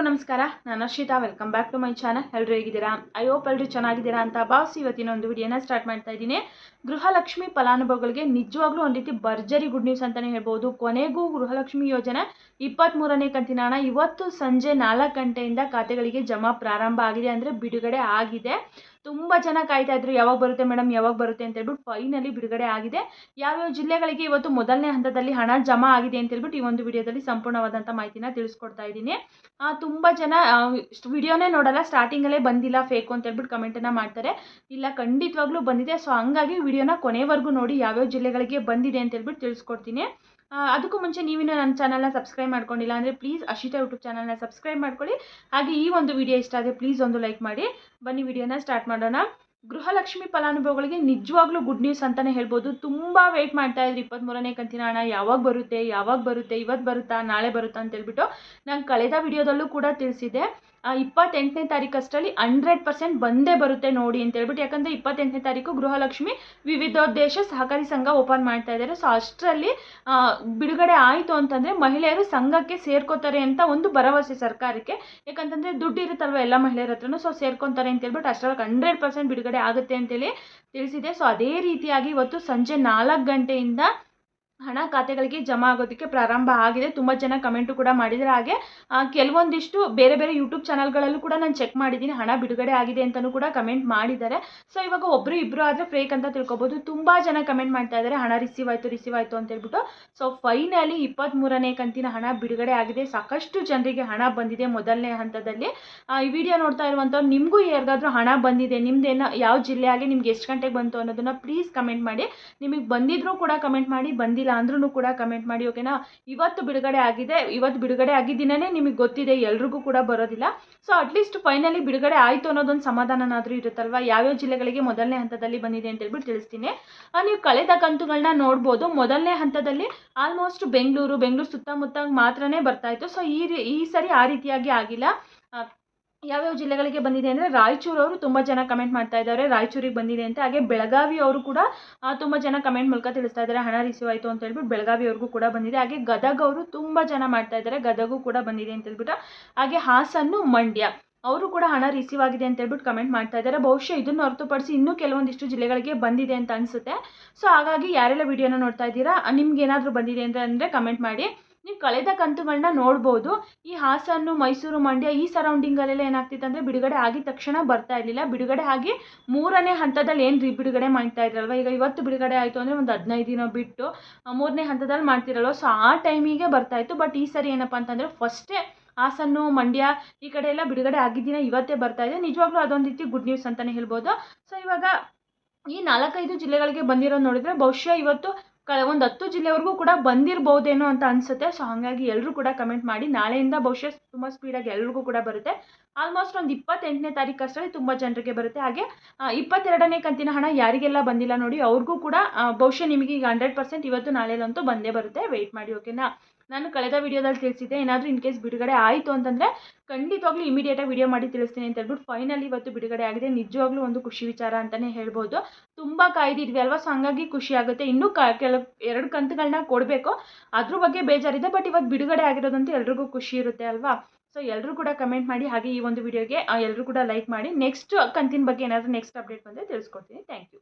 ಎಲ್ರಿಗೂ ನಮಸ್ಕಾರ. ನಾನು Arshitha. Welcome back to my channel ಎಲ್ಲರೂ ಹೇಗಿದ್ದೀರಾ? ಐ ಹೋಪ್ ಎಲ್ಲರೂ ಚೆನ್ನಾಗಿದ್ದೀರಾ ಅಂತ ಭಾವಿಸಿ ಇವತ್ತಿನ ಒಂದು ವಿಡಿಯೋನ ಸ್ಟಾರ್ಟ್ ಮಾಡ್ತಾ ಇದ್ದೀನಿ. ಗೃಹಲಕ್ಷ್ಮಿ ಫಲಾನುಭವಿಗಳಿಗೆ ನಿಜವಾಗ್ಲೂ ಒಂದು ರೀತಿ ಭರ್ಜರಿ ಗುಡ್ ನ್ಯೂಸ್ ಅಂತಲೇ ಹೇಳ್ಬೋದು. ಕೊನೆಗೂ ಗೃಹಲಕ್ಷ್ಮಿ ಯೋಜನೆ ಇಪ್ಪತ್ತ್ಮೂರನೇ ಕಂತಿನ ಹಣ ಇವತ್ತು ಸಂಜೆ ನಾಲ್ಕು ಗಂಟೆಯಿಂದ ಖಾತೆಗಳಿಗೆ ಜಮಾ ಪ್ರಾರಂಭ ಆಗಿದೆ ಅಂದರೆ ಬಿಡುಗಡೆ ಆಗಿದೆ. ತುಂಬ ಜನ ಕಾಯ್ತಾ ಇದ್ರು, ಯಾವಾಗ ಬರುತ್ತೆ ಮೇಡಮ್ ಯಾವಾಗ ಬರುತ್ತೆ ಅಂತ ಹೇಳ್ಬಿಟ್ಟು ಫೈನಲಿ ಬಿಡುಗಡೆ ಆಗಿದೆ. ಯಾವ್ಯಾವ ಜಿಲ್ಲೆಗಳಿಗೆ ಇವತ್ತು ಮೊದಲನೇ ಹಂತದಲ್ಲಿ ಹಣ ಜಮಾ ಆಗಿದೆ ಅಂತ ಹೇಳ್ಬಿಟ್ಟು ಈ ಒಂದು ವಿಡಿಯೋದಲ್ಲಿ ಸಂಪೂರ್ಣವಾದಂಥ ಮಾಹಿತಿನ ತಿಳಿಸ್ಕೊಡ್ತಾ ಇದ್ದೀನಿ. ತುಂಬ ಜನ ವಿಡಿಯೋನೇ ನೋಡಲ್ಲ ಸ್ಟಾರ್ಟಿಂಗಲ್ಲೇ ಬಂದಿಲ್ಲ ಫೇಕು ಅಂತ ಹೇಳ್ಬಿಟ್ಟು ಕಮೆಂಟನ್ನು ಮಾಡ್ತಾರೆ. ಇಲ್ಲ, ಖಂಡಿತವಾಗ್ಲೂ ಬಂದಿದೆ. ಸೊ ಹಂಗಾಗಿ ವಿಡಿಯೋನ ಕೊನೆವರೆಗೂ ನೋಡಿ, ಯಾವ್ಯಾವ ಜಿಲ್ಲೆಗಳಿಗೆ ಬಂದಿದೆ ಅಂತ ಹೇಳ್ಬಿಟ್ಟು ತಿಳಿಸ್ಕೊಡ್ತೀನಿ. ಅದಕ್ಕೂ ಮುಂಚೆ ನೀವಿನ್ನೂ ನನ್ನ ಚಾನಲ್ನ ಸಬ್ಸ್ಕ್ರೈಬ್ ಮಾಡ್ಕೊಂಡಿಲ್ಲ ಅಂದರೆ ಪ್ಲೀಸ್ ಅಶಿತಾ ಯೂಟ್ಯೂಬ್ ಚಾನಲ್ನ ಸಬ್ಸ್ಕ್ರೈಬ್ ಮಾಡ್ಕೊಳ್ಳಿ. ಹಾಗೆ ಈ ಒಂದು ವಿಡಿಯೋ ಇಷ್ಟ ಆದರೆ ಪ್ಲೀಸ್ ಒಂದು ಲೈಕ್ ಮಾಡಿ. ಬನ್ನಿ ವಿಡಿಯೋನ ಸ್ಟಾರ್ಟ್ ಮಾಡೋಣ. ಗೃಹಲಕ್ಷ್ಮಿ ಫಲಾನುಭವಿಗಳಿಗೆ ನಿಜವಾಗ್ಲೂ ಗುಡ್ ನ್ಯೂಸ್ ಅಂತಲೇ ಹೇಳ್ಬೋದು. ತುಂಬ ವೆಯ್ಟ್ ಮಾಡ್ತಾ ಇದ್ರು. ಇಪ್ಪತ್ತ್ಮೂರನೇ ಕಂತಿನ ಹಣ ಯಾವಾಗ ಬರುತ್ತೆ ಯಾವಾಗ ಬರುತ್ತೆ ಇವತ್ತು ಬರುತ್ತಾ, ನಾಳೆ ಬರುತ್ತಾ ಅಂತ ಹೇಳ್ಬಿಟ್ಟು ನಾನು ಕಳೆದ ವಿಡಿಯೋದಲ್ಲೂ ಕೂಡ ತಿಳಿಸಿದ್ದೆ. ಇಪ್ಪತ್ತೆಂಟನೇ ತಾರೀಕು ಅಷ್ಟರಲ್ಲಿ ಹಂಡ್ರೆಡ್ ಪರ್ಸೆಂಟ್ ಬಂದೇ ಬರುತ್ತೆ ನೋಡಿ ಅಂತ ಹೇಳ್ಬಿಟ್ಟು, ಯಾಕಂದರೆ ಇಪ್ಪತ್ತೆಂಟನೇ ತಾರೀಕು ಗೃಹಲಕ್ಷ್ಮಿ ವಿವಿಧೋದ್ದೇಶ ಸಹಕಾರಿ ಸಂಘ ಓಪನ್ ಮಾಡ್ತಾ ಇದ್ದಾರೆ. ಸೊ ಅಷ್ಟರಲ್ಲಿ ಬಿಡುಗಡೆ ಆಯಿತು ಅಂತಂದರೆ ಮಹಿಳೆಯರು ಸಂಘಕ್ಕೆ ಸೇರ್ಕೋತಾರೆ ಅಂತ ಒಂದು ಭರವಸೆ ಸರ್ಕಾರಕ್ಕೆ. ಯಾಕಂತಂದರೆ ದುಡ್ಡು ಇರುತ್ತಲ್ವ ಎಲ್ಲ ಮಹಿಳೆಯರ ಹತ್ರನೂ ಸೊ ಸೇರ್ಕೊತಾರೆ ಅಂತ ಹೇಳ್ಬಿಟ್ಟು ಅಷ್ಟರಲ್ಲಿ ಹಂಡ್ರೆಡ್ ಪರ್ಸೆಂಟ್ ಬಿಡುಗಡೆ ಆಗುತ್ತೆ ಅಂತೇಳಿ ತಿಳಿಸಿದೆ. ಸೊ ಅದೇ ರೀತಿಯಾಗಿ ಇವತ್ತು ಸಂಜೆ ನಾಲ್ಕು ಗಂಟೆಯಿಂದ ಹಣ ಖಾತೆಗಳಿಗೆ ಜಮಾ ಆಗೋದಕ್ಕೆ ಪ್ರಾರಂಭ ಆಗಿದೆ. ತುಂಬ ಜನ ಕಮೆಂಟು ಕೂಡ ಮಾಡಿದ್ದಾರೆ. ಹಾಗೆ ಕೆಲವೊಂದಿಷ್ಟು ಬೇರೆ ಬೇರೆ ಯೂಟ್ಯೂಬ್ ಚಾನಲ್ಗಳಲ್ಲೂ ಕೂಡ ನಾನು ಚೆಕ್ ಮಾಡಿದ್ದೀನಿ. ಹಣ ಬಿಡುಗಡೆ ಆಗಿದೆ ಅಂತಲೂ ಕೂಡ ಕಮೆಂಟ್ ಮಾಡಿದ್ದಾರೆ. ಸೊ, ಇವಾಗ ಒಬ್ಬರು ಇಬ್ಬರು ಆದರೆ ಫ್ರೇಕ್ ಅಂತ ತಿಳ್ಕೊಬೋದು. ತುಂಬ ಜನ ಕಮೆಂಟ್ ಮಾಡ್ತಾ ಇದ್ದಾರೆ. ಹಣ ರಿಸೀವ್ ಆಯಿತು ರಿಸೀವ್ ಆಯಿತು ಅಂತ ಹೇಳ್ಬಿಟ್ಟು. ಸೊ, ಫೈನಲಿ ಇಪ್ಪತ್ತ್ಮೂರನೇ ಕಂತಿನ ಹಣ ಬಿಡುಗಡೆ ಆಗಿದೆ. ಸಾಕಷ್ಟು ಜನರಿಗೆ ಹಣ ಬಂದಿದೆ ಮೊದಲನೇ ಹಂತದಲ್ಲಿ. ಈ ವಿಡಿಯೋ ನೋಡ್ತಾ ಇರುವಂಥವ್ರು, ನಿಮಗೂ ಯಾರಿಗಾದ್ರೂ ಹಣ ಬಂದಿದೆ, ನಿಮ್ದೇನ, ಯಾವ ಜಿಲ್ಲೆ ಆಗಿ ನಿಮ್ಗೆ ಎಷ್ಟು ಗಂಟೆಗೆ ಬಂತು ಅನ್ನೋದನ್ನ ಪ್ಲೀಸ್ ಕಮೆಂಟ್ ಮಾಡಿ. ನಿಮಗೆ ಬಂದಿದ್ರೂ ಕೂಡ ಕಮೆಂಟ್ ಮಾಡಿ, ಬಂದಿಲ್ಲ ಅಂದ್ರೂ ಕೂಡ ಕಮೆಂಟ್ ಮಾಡಿ ಓಕೆನಾ ಇವತ್ತು ಬಿಡುಗಡೆ ಆಗಿದೆ, ಇವತ್ತು ಬಿಡುಗಡೆ ಆಗಿದ್ದೀನೇ ನಿಮಗೆ ಗೊತ್ತಿದೆ, ಎಲ್ರಿಗೂ ಕೂಡ ಬರೋದಿಲ್ಲ. ಸೊ ಅಟ್ಲೀಸ್ಟ್ ಫೈನಲಿ ಬಿಡುಗಡೆ ಆಯಿತು ಅನ್ನೋದೊಂದು ಸಮಾಧಾನನಾದರೂ ಇರುತ್ತಲ್ವ? ಯಾವ್ಯಾವ ಜಿಲ್ಲೆಗಳಿಗೆ ಮೊದಲನೇ ಹಂತದಲ್ಲಿ ಬಂದಿದೆ ಅಂತ ಹೇಳ್ಬಿಟ್ಟು ತಿಳಿಸ್ತೀನಿ ನೀವು ಕಳೆದ ಕಂತುಗಳನ್ನ ನೋಡ್ಬೋದು. ಮೊದಲನೇ ಹಂತದಲ್ಲಿ ಆಲ್ಮೋಸ್ಟ್ ಬೆಂಗಳೂರು ಬೆಂಗಳೂರು ಸುತ್ತಮುತ್ತ ಮಾತ್ರನೇ ಬರ್ತಾ ಇತ್ತು. ಸೊ ಈ ಈ ಸರಿ ಆ ರೀತಿಯಾಗಿ ಆಗಿಲ್ಲ. ಯಾವ್ಯಾವ ಜಿಲ್ಲೆಗಳಿಗೆ ಬಂದಿದೆ ಅಂದರೆ ರಾಯಚೂರು ಅವರು ತುಂಬ ಜನ ಕಮೆಂಟ್ ಮಾಡ್ತಾ ಇದ್ದಾರೆ. ರಾಯಚೂರಿಗೆ ಬಂದಿದೆ ಅಂತ. ಹಾಗೆ ಬೆಳಗಾವಿ ಅವರು ಕೂಡ ತುಂಬ ಜನ ಕಮೆಂಟ್ ಮೂಲಕ ತಿಳಿಸ್ತಾ ಇದ್ದಾರೆ. ಹಣ ರಿಸೀವ್ ಆಯಿತು ಅಂತ ಹೇಳ್ಬಿಟ್ಟು ಬೆಳಗಾವಿ ಅವ್ರಿಗೂ ಕೂಡ ಬಂದಿದೆ. ಹಾಗೆ ಗದಗ ಅವರು ತುಂಬ ಜನ ಮಾಡ್ತಾ ಇದ್ದಾರೆ. ಗದಗು ಕೂಡ ಬಂದಿದೆ ಅಂತ ಹೇಳ್ಬಿಟ್ಟು. ಹಾಗೆ ಹಾಸನ್ನು ಮಂಡ್ಯ ಅವರು ಕೂಡ ಹಣ ರಿಸೀವ್ ಆಗಿದೆ ಅಂತ ಹೇಳ್ಬಿಟ್ಟು ಕಮೆಂಟ್ ಮಾಡ್ತಾ ಇದ್ದಾರೆ. ಬಹುಶಃ ಇದನ್ನು ಹೊರತುಪಡಿಸಿ ಇನ್ನೂ ಕೆಲವೊಂದಿಷ್ಟು ಜಿಲ್ಲೆಗಳಿಗೆ ಬಂದಿದೆ ಅಂತ ಅನಿಸುತ್ತೆ. ಸೊ ಹಾಗಾಗಿ ಯಾರೆಲ್ಲ ವಿಡಿಯೋನ ನೋಡ್ತಾ ಇದ್ದೀರಾ, ನಿಮ್ಗೆ ಏನಾದರೂ ಬಂದಿದೆ ಅಂತ ಅಂದರೆ ಕಮೆಂಟ್ ಮಾಡಿ. ನೀವು ಕಳೆದ ಕಂತುಗಳನ್ನ ನೋಡ್ಬೋದು. ಈ ಹಾಸನ್ನು, ಮೈಸೂರು ಮಂಡ್ಯ ಈ ಸರೌಂಡಿಂಗಲ್ಲೆಲ್ಲ ಏನಾಗ್ತಿತ್ತು ಅಂದರೆ ಬಿಡುಗಡೆ ಆಗಿದ ತಕ್ಷಣ ಬರ್ತಾ ಇರಲಿಲ್ಲ. ಬಿಡುಗಡೆ ಆಗಿ ಮೂರನೇ ಹಂತದಲ್ಲಿ ಏನು ರೀ ಬಿಡುಗಡೆ ಮಾಡ್ತಾ ಇದ್ರಲ್ವ? ಈಗ ಇವತ್ತು ಬಿಡುಗಡೆ ಆಯಿತು ಅಂದರೆ ಒಂದು ಹದಿನೈದು ದಿನ ಬಿಟ್ಟು ಮೂರನೇ ಹಂತದಲ್ಲಿ ಮಾಡ್ತಿರಲ್ವ? ಸೊ ಆ ಟೈಮಿಗೆ ಬರ್ತಾ ಇತ್ತು. ಬಟ್ ಈ ಸರಿ ಏನಪ್ಪ ಅಂತಂದರೆ ಫಸ್ಟೇ ಹಾಸನ್ನು, ಮಂಡ್ಯ ಈ ಕಡೆ ಎಲ್ಲ ಬಿಡುಗಡೆ ಆಗಿದ್ದಿನ ಇವತ್ತೇ ಬರ್ತಾ ಇದೆ. ನಿಜವಾಗ್ಲೂ ಅದೊಂದು ರೀತಿ ಗುಡ್ ನ್ಯೂಸ್ ಅಂತಲೇ ಹೇಳ್ಬೋದು. ಸೊ ಇವಾಗ ಈ ನಾಲ್ಕೈದು ಜಿಲ್ಲೆಗಳಿಗೆ ಬಂದಿರೋದು ನೋಡಿದರೆ ಬಹುಶಃ ಇವತ್ತು ಕ ಒಂದು ಹತ್ತು ಜಿಲ್ಲೆವರೆಗೂ ಕೂಡ ಬಂದಿರ್ಬೋದೇನೋ ಅಂತ ಅನಿಸುತ್ತೆ. ಸೊ ಹಾಗಾಗಿ ಎಲ್ಲರೂ ಕೂಡ ಕಮೆಂಟ್ ಮಾಡಿ. ನಾಳೆಯಿಂದ ಬಹುಶಃ ತುಂಬ ಸ್ಪೀಡಾಗಿ ಎಲ್ರಿಗೂ ಕೂಡ ಬರುತ್ತೆ. ಆಲ್ಮೋಸ್ಟ್ ಒಂದು ಇಪ್ಪತ್ತೆಂಟನೇ ತಾರೀಕು ಅಷ್ಟರಲ್ಲಿ ತುಂಬ ಜನರಿಗೆ ಬರುತ್ತೆ. ಹಾಗೆ ಇಪ್ಪತ್ತೆರಡನೇ ಕಂತಿನ ಹಣ ಯಾರಿಗೆಲ್ಲ ಬಂದಿಲ್ಲ ನೋಡಿ, ಅವ್ರಿಗೂ ಕೂಡ ಬಹುಶಃ ನಿಮಗೆ ಈಗ ಹಂಡ್ರೆಡ್ ಪರ್ಸೆಂಟ್ ಇವತ್ತು ನಾಳೆಲ್ಲಂತೂ ಬಂದೇ ಬರುತ್ತೆ. ವೆಯ್ಟ್ ಮಾಡಿ ಓಕೆನಾ ನಾನು ಕಳೆದ ವಿಡಿಯೋದಲ್ಲಿ ತಿಳಿಸಿದ್ದೆ, ಏನಾದರೂ ಇನ್ ಕೇಸ್ ಬಿಡುಗಡೆ ಆಯಿತು ಅಂತಂದರೆ ಖಂಡಿತವಾಗ್ಲೂ ಇಮಿಡಿಯೇಟಾಗಿ ವಿಡಿಯೋ ಮಾಡಿ ತಿಳಿಸ್ತೀನಿ ಅಂತ ಹೇಳ್ಬಿಟ್ಟು ಫೈನಲಿ ಇವತ್ತು ಬಿಡುಗಡೆ ಆಗಿದೆ. ನಿಜವಾಗ್ಲೂ ಒಂದು ಖುಷಿ ವಿಚಾರ ಅಂತಲೇ ಹೇಳ್ಬೋದು. ತುಂಬ ಕಾಯ್ದಿದ್ವಿ ಅಲ್ವಾ? ಸೊ ಹಂಗಾಗಿ ಖುಷಿ ಆಗುತ್ತೆ. ಇನ್ನೂ ಕ ಕೆಲವು ಎರಡು ಕಂತುಗಳನ್ನ ಕೊಡಬೇಕು. ಅದ್ರ ಬಗ್ಗೆ ಬೇಜಾರಿದೆ ಬಟ್ ಇವತ್ತು ಬಿಡುಗಡೆ ಆಗಿರೋದಂತೂ ಎಲ್ರಿಗೂ ಖುಷಿ ಇರುತ್ತೆ ಅಲ್ವಾ? ಸೊ ಎಲ್ಲರೂ ಕೂಡ ಕಮೆಂಟ್ ಮಾಡಿ, ಹಾಗೆ ಈ ಒಂದು ವಿಡಿಯೋಗೆ ಎಲ್ಲರೂ ಕೂಡ ಲೈಕ್ ಮಾಡಿ ನೆಕ್ಸ್ಟ್ ಕಂತಿನ ಬಗ್ಗೆ ಏನಾದರೂ ನೆಕ್ಸ್ಟ್ ಅಪ್ಡೇಟ್ ಬಂದರೆ ತಿಳಿಸ್ಕೊಡ್ತೀನಿ. Thank you